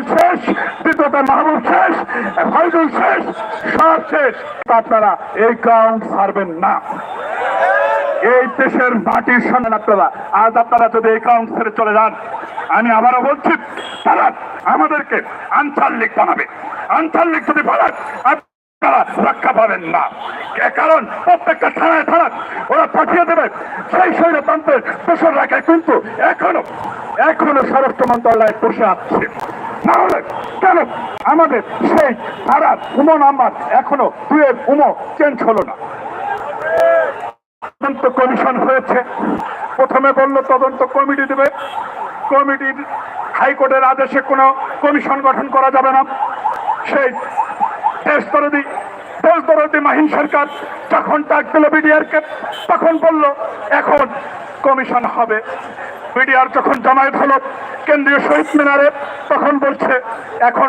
আবুল শেষ দ্বিতীয়তে মাহবুব শেষ ফয়জুল শেষ, সব শেষ। আপনারা এই গ্রাউন্ড ছাড়বেন না। এই দেশের মাটির সঙ্গে আপনারা আজ আপনারা যদি এই গ্রাউন্ড ছেড়ে চলে যান, আমি আবারও বলছি, তারা আমাদেরকে আঞ্চলিক বানাবে। আঞ্চলিক যদি আপনারা রক্ষা পাবেন না। কারণ প্রত্যেকটা থানায় থানায় ওরা পাঠিয়ে দেবে। সেই স্বৈরতন্ত্রের দোষর রাখে কিন্তু এখনও এখনও স্বরাষ্ট্র মন্ত্রণালয়ে বসে আছে। নাহলে কেন? আমাদের সেই ধারার উমো নাম্বার এখনও দুয়ের উমো চেঞ্জ হলো না। তদন্ত কমিশন হয়েছে। প্রথমে বলল তদন্ত কমিটি দেবে। কমিটির হাইকোর্টের আদেশে কোনো কমিশন গঠন করা যাবে না। সেই দেশ দরদি দেশ দরদি মাহিন সরকার যখন ডাক দিল বিডিআরকে, তখন বলল, এখন কমিশন হবে। বিডিআর যখন জামায়াত হলো কেন্দ্রীয় শহীদ মিনারে তখন বলছে, এখন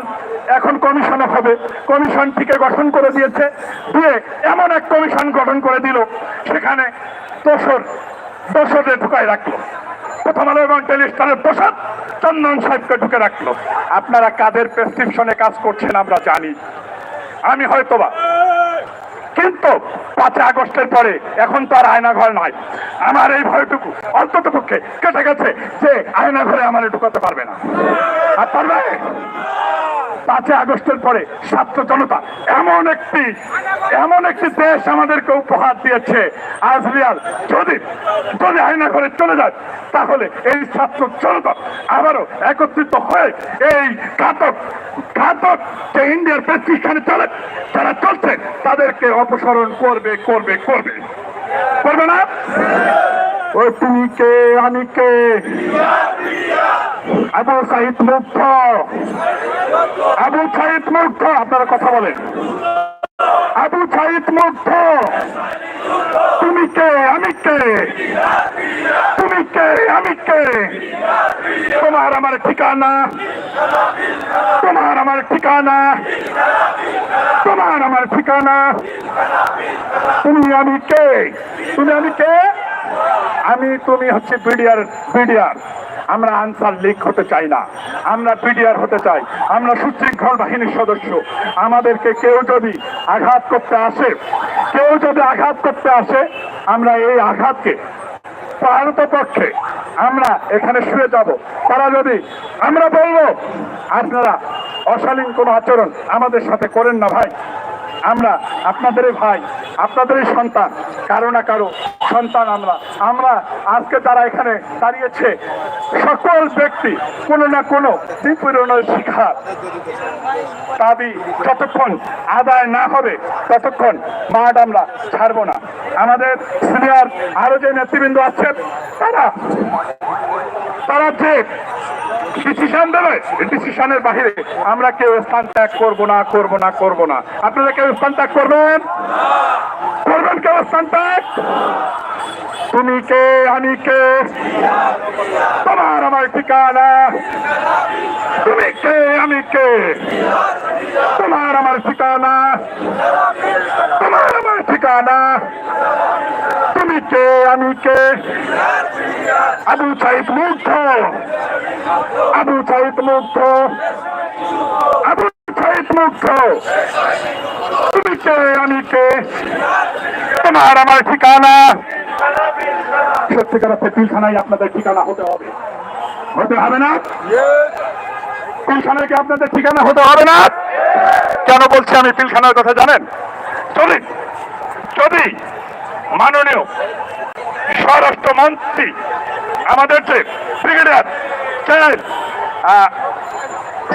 এখন কমিশন হবে। কমিশন থেকে গঠন করে দিয়েছে, দিয়ে এমন এক কমিশন গঠন করে দিল, সেখানে দোসর দোসরে ঢুকায় রাখল। প্রথম আলো এবং টেলিস্টারের প্রসাদ চন্দন সাহেবকে ঢুকে রাখল। আপনারা কাদের প্রেসক্রিপশনে কাজ করছেন আমরা জানি। আমি হয়তোবা কিন্তু পাঁচই আগস্টের পরে এখন তো আর আয়না ঘর নাই। আমার এই ভয়টুকু অন্তত পক্ষে কেটে গেছে যে আয়না ঘরে আমার ঢুকাতে পারবে না। আর পারবে? পাঁচই আগস্টের পরে ছাত্র জনতা এমন একটি এমন একটি দেশ আমাদেরকে উপহার দিয়েছে। আজ আজরিয়াল যদি যদি আয়না ঘরে চলে যায়, তাহলে এই ছাত্র জনতা আবারও একত্রিত হয়ে এই ঘাতক ঘাতক যে ইন্ডিয়ার প্রেসক্রিপশনে চলে, যারা চলছে, তাদেরকে অপসারণ করবে করবে করবে। করবে না? ওই তুমি কে? আমি কে? আবু সাহিদ মুগ্ধ আবু সাহিদ মুগ্ধ আপনারা কথা বলেন। আবু সাহিদ মুগ্ধ তুমি কে? আমি কে? তুমি কে? আমি কে? তোমার আমার ঠিকানা। তোমার আমার ঠিকানা। তোমার আমার ঠিকানা। তুমি আমি কে? তুমি আমি কে? আমি, তুমি হচ্ছে বিডিআর বিডিআর। আমরা আনসার লিগ হতে চাই না। আমরা পিডিআর হতে চাই। আমরা সুশৃঙ্খল বাহিনীর সদস্য। আমাদেরকে কেউ যদি আঘাত করতে আসে, কেউ যদি আঘাত করতে আসে, আমরা এই আঘাতকে পক্ষে আমরা এখানে শুয়ে যাব। তারা যদি আমরা বলব, আপনারা অশালীন কোনো আচরণ আমাদের সাথে করেন না ভাই। আমরা আপনাদেরই ভাই, আপনাদেরই সন্তান, কারও না কারও সন্তান আমরা। আমরা আজকে তারা এখানে দাঁড়িয়েছে সকল ব্যক্তি, কোনো না কোনো বিপূরণের শিক্ষার দাবি যতক্ষণ আদায় না হবে, ততক্ষণ মাঠ আমরা ছাড়বো না। আমাদের সিনিয়র আরও যে নেতৃবৃন্দ আছেন, তারা তারা যে ডিসিশন দেবে ডিসিশনের বাহিরে আমরা কেউ স্থান ত্যাগ করব না করব না করব না। আপনারা কেউ স্থান ত্যাগ করবেন? করবেন কেউ স্থান ত্যাগ? তুমি কে আমি কে তোমার আমার ঠিকানা। তুমি কে আমি কে তোমার আমার ঠিকানা। তোমার আমার ঠিকানা। তুমি কে আমি কে আবু সাইদ মুগ্ধ, আবু সাইদ মুগ্ধ, আবু সাইদ মুগ্ধ তুমি কে আমার ঠিকানা। সত্যিকার অর্থে পিলখানায় আপনাদের ঠিকানা হতে হবে। হতে হবে না? পিলখানায় কি আপনাদের ঠিকানা হতে হবে না? কেন বলছি আমি পিলখানার কথা জানেন? যদি যদি মাননীয় স্বরাষ্ট্রমন্ত্রী, আমাদের যে ব্রিগেডিয়ার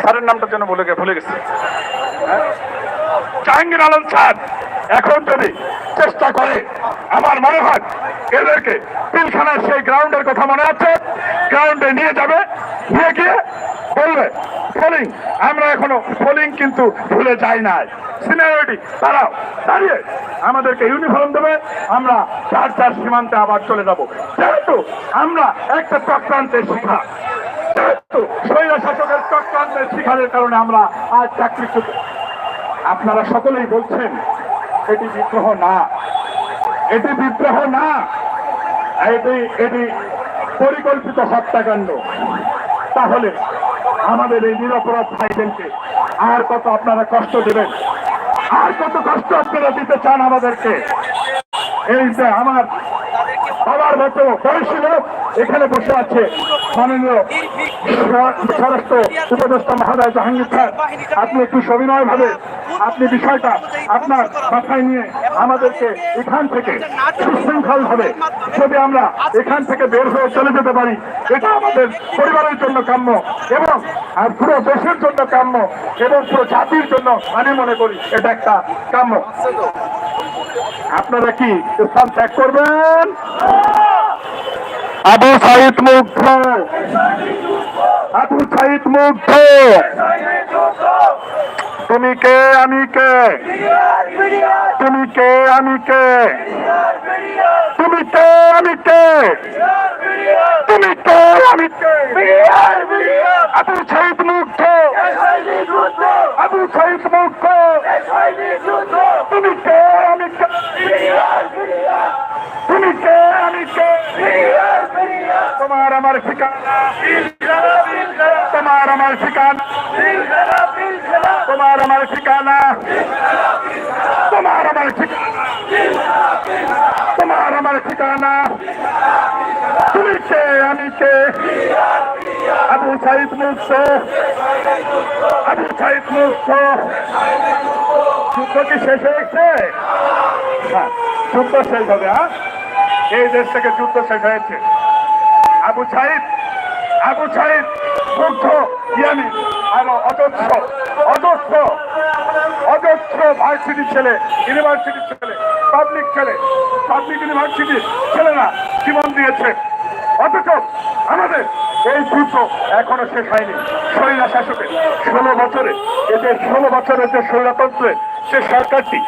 স্যারের নামটা যেন বলে ভুলে গেছি। হ্যাঁ? জাহাঙ্গীর আলম স্যার, এখন যদি চেষ্টা করে, আমার মনে হয় এদেরকে পিলখানার সেই গ্রাউন্ডের কথা মনে আছে গ্রাউন্ডে নিয়ে যাবে, নিয়ে গিয়ে বলবে ফলিং আমরা এখনও ফলিং কিন্তু ভুলে যাই নাই। সিনিয়রিটি তারাও দাঁড়িয়ে। আমাদেরকে ইউনিফর্ম দেবে, আমরা চার চার সীমান্তে আবার চলে যাব। যেহেতু আমরা একটা চক্রান্তের শিখা শাসকের চক্রান্তের শিকারের কারণে আমরা আজ চাকরি আপনারা সকলেই বলছেন, এটি বিদ্রোহ না। এটি বিদ্রোহ না। এটি এটি পরিকল্পিত হত্যাকাণ্ড। তাহলে আমাদের এই নিরপরাধ ভাইদেরকে আর কত আপনারা কষ্ট দেবেন? আর কত কষ্ট আপনারা দিতে চান আমাদেরকে? এই যে আমার বাবার মতো বয়সী লোক এখানে বসে আছে মাননীয় উপদেষ্টা মহোদয় জাহাঙ্গীর খান আপনি একটু সবিনয় ভাবে আপনি বিষয়টা আপনার মাথায় নিয়ে আমাদেরকে এখান থেকে সুশৃঙ্খল ভাবে যদি আমরা এখান থেকে বের হয়ে চলে যেতে পারি, এটা আমাদের পরিবারের জন্য কাম্য এবং আর পুরো দেশের জন্য কাম্য এবং পুরো জাতির জন্য আমি মনে করি এটা একটা কাম্য। আপনারা কি স্থান ত্যাগ করবেন? আবু সাইদ মুগ্ধ। আবু সাইদ মুগ্ধ। তুমি কে, আমি কে? তুমি কে, আমি কে? তুমি কে, আমি কে? তুমি কে, আমি কে? আবু সাইদ মুগ্ধ। আবু সাইদ মুগ্ধ। তুমি কে, আমি কে? তুমি কে, আমি কে? আমার তোমার আমার ঠিকানা তোমার আমার ঠিকানা তোমার আমার ঠিকানা তোমার আমার ঠিকানা তুমি কে, আমি কে? আবু সাইদ মুক্ত। আবু সাইদ মুক্ত। যুদ্ধ কি শেষ হয়েছে? হ্যাঁ যুদ্ধ শেষ হবে হ্যাঁ? এই দেশ থেকে যুদ্ধ শেষ হয়েছে। আবু সাইদ আবু সাইদ, মুগ্ধ ইয়ামি আরও অজস্র অজস্র অজস্র ভার্সিটি ছেলে ইউনিভার্সিটির ছেলে পাবলিক ছেলে পাবলিক ইউনিভার্সিটির ছেলেরা জীবন দিয়েছে। অথচ আমাদের এই যুদ্ধ এখনও শেষ হয়নি স্বৈরা শাসকের। ষোলো বছরে, এদের ষোলো বছরের যে স্বৈরতন্ত্রে সে সরকারটি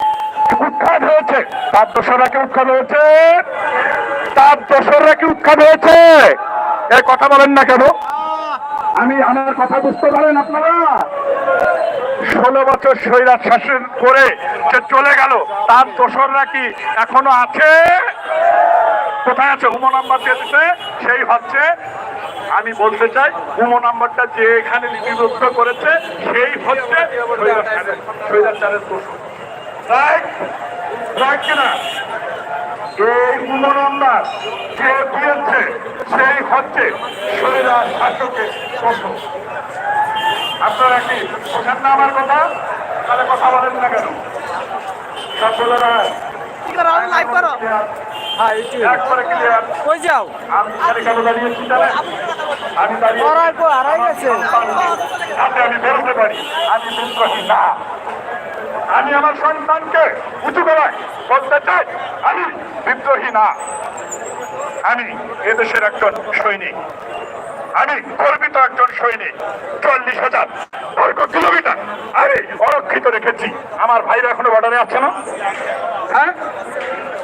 উৎখাত হয়েছে, তার দোসরা কি উৎখাত হয়েছে? তার দোসররা কি উৎখাত হয়েছে? এই কথা বলেন না কেন? আমি আমার কথা বুঝতে পারেন আপনারা? ষোলো বছর স্বৈরাজ শাসন করে সে চলে গেল। তার দোসররা কি এখনও আছে? কোথায় আছে? উমো নাম্বার দিয়ে দিতে সেই হচ্ছে আমি বলতে চাই উমো নাম্বারটা যে এখানে লিপিবদ্ধ করেছে সেই হচ্ছে স্বৈরাচারের দোষর রাইট? রাইট কিনা? এই নাম্বার যে দিয়েছে সেই হচ্ছে স্বৈরাজ শাসকের দোষর আপনারা কি বোঝেন না আমার কথা? তাহলে কথা বলেন না কেন? করো। লাইভ করো কই যাও? আমি দাঁড়িয়ে আমি বলতে পারি আমি বিদ্রোহী না। আমি আমার সন্তানকে উঁচু করায় বলতে চাই, আমি বিদ্রোহী না। আমি এদেশের একজন সৈনিক। আমি গর্বিত একজন সৈনিক। চল্লিশ হাজার বর্গ কিলোমিটার আমি অরক্ষিত রেখেছি। আমার ভাইরা এখনও বর্ডারে আছে না? হ্যাঁ?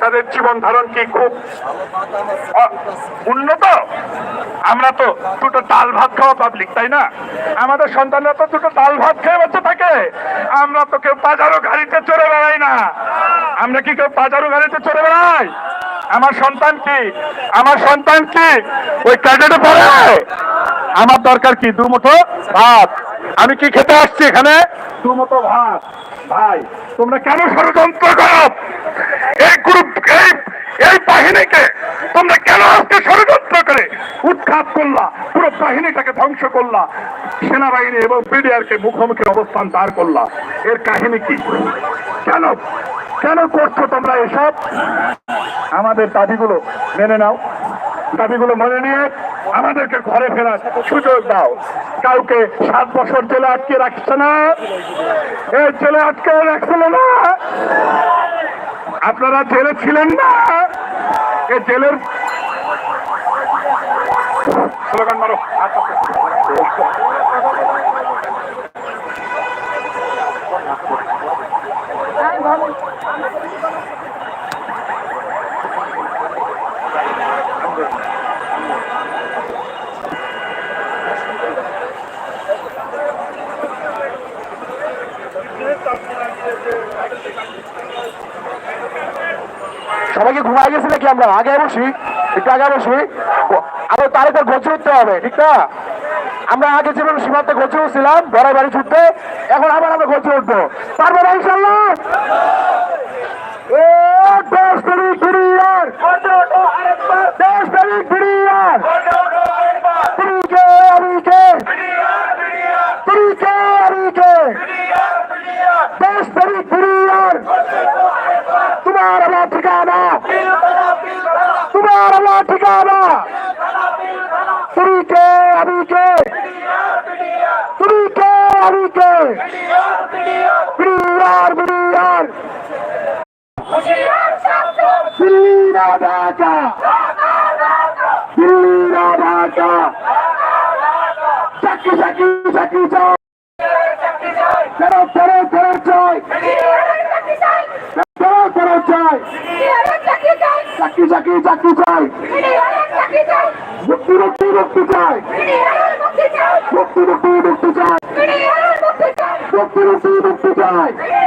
তাদের জীবন ধারণ কি খুব উন্নত? আমরা তো দুটো ডাল ভাত খাওয়া পাবলিক তাই না? আমাদের সন্তানরা তো দুটো ডাল ভাত খেয়ে বেঁচে থাকে। আমরা তো কেউ বাজারও গাড়িতে চড়ে বেড়াই না। আমরা কি কেউ বাজারও গাড়িতে চড়ে বেড়াই? আমার সন্তান কি? আমার সন্তান কি? ওই ক্যাডেটে পড়ে? আমার দরকার কি? দু মুঠো ভাত। আমি কি খেতে আসছি এখানে? দু মুঠো ভাত। ভাই, তোমরা কেন ষড়যন্ত্র করো? এই গ্রুপ, এই এই বাহিনীকে তোমরা কেন আজকে ষড়যন্ত্র করে উৎখাত করলা? পুরো বাহিনীটাকে ধ্বংস করলা। সেনাবাহিনী এবং পিডিআরকে মুখোমুখি অবস্থান দাঁড় করলা। এর কাহিনী কি? কেন কেন করছ তোমরা এসব? আমাদের দাবিগুলো মেনে নাও। দাবিগুলো মনে নিয়ে আমাদেরকে ঘরে ফেরার সুযোগ দাও। কাউকে সাত বছর জেলে আটকে রাখছে না। এই জেলে আটকে রাখছিল না। আপনারা জেলে ছিলেন না এ জেলের মারো আচ্ছা। সবাইকে ঘুমাই গেছি নাকি আমরা? আগে বসি, একটু আগে বসি। আমরা তার একটা গোছ উঠতে হবে, ঠিক না? আমরা আগে যেমন সীমান্তে গোছ উঠছিলাম বড় বাড়ি ছুটতে, এখন আবার আমরা গোছ উঠবো। পারব না, ইনশাল্লাহ এ দেশ প্রেমিক বিডিআর দেশ প্রেমিক বিডিআর তুমি কে আমি কে তুমি কে আমি কে দেশ প্রেমিক বিডিআর তোমার আমার ঠিকানা তোমার আমার ঠিকানা তুমি কে আমি কে তুমি কে আমি কে বিডিআর বিডিআর দিল্লিরা ঢাকা দিল্লিরা ঢাকা চাকরি চাকরি চাকরি চাই। ফেরত ফেরত ফেরত চাই। ফেরত ফেরত চাই। চাকরি চাকরি চাকরি চাই। মুক্তি মুক্তি মুক্তি চাই। মুক্তি মুক্তি মুক্তি চাই। মুক্তি মুক্তি মুক্তি চাই।